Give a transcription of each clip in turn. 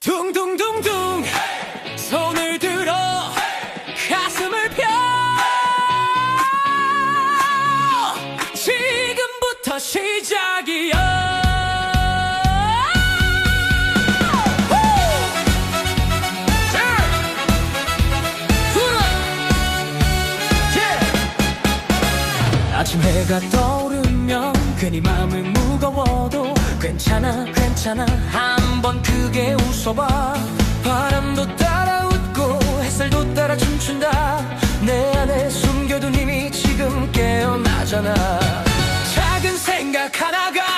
둥둥둥둥. 손을 들어 가슴을 펴. 지금부터 시작이야 아침 해가 떠오르면 괜히 마음이 무거워도 괜찮아 괜찮아. 한번 크게 웃어봐. 바람도 따라 웃고 햇살도 따라 춤춘다. 내 안에 숨겨둔 힘이 지금 깨어나잖아. 작은 생각 하나가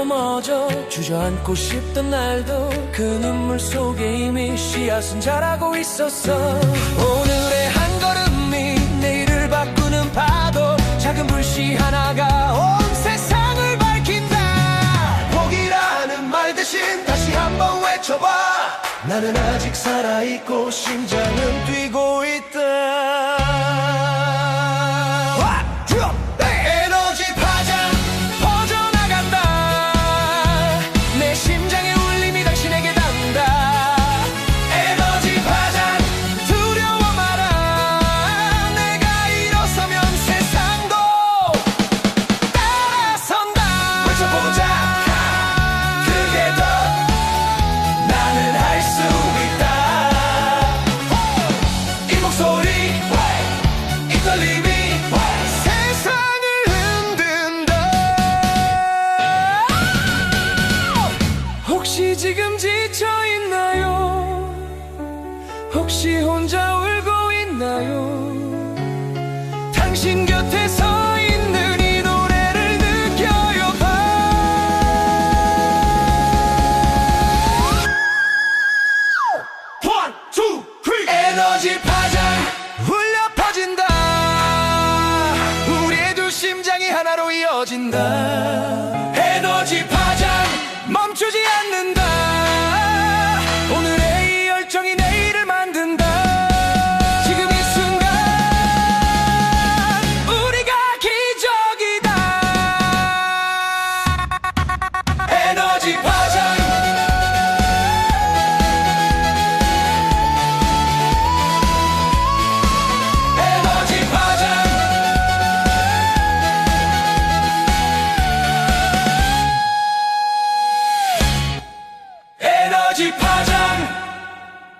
넘어져 주저앉고 싶던 날도 그 눈물 속에 이미 씨앗은 자라고 있었어. 오늘의 한 걸음이 내일을 바꾸는 파도 작은 불씨 하나가 온 세상을 밝힌다. 포기라는 말 대신 다시 한번 외쳐봐. 나는 아직 살아있고 심장은 뛰 맞춰보자. 그게 더 나는 할 수 있다. 이 목소리 이 떨림이 세상을 흔든다. 혹시 지금 지쳐있나요? 혹시 혼자 울고 있나요? 당신 곁에서 하나로 이어진다. 에너지 파장.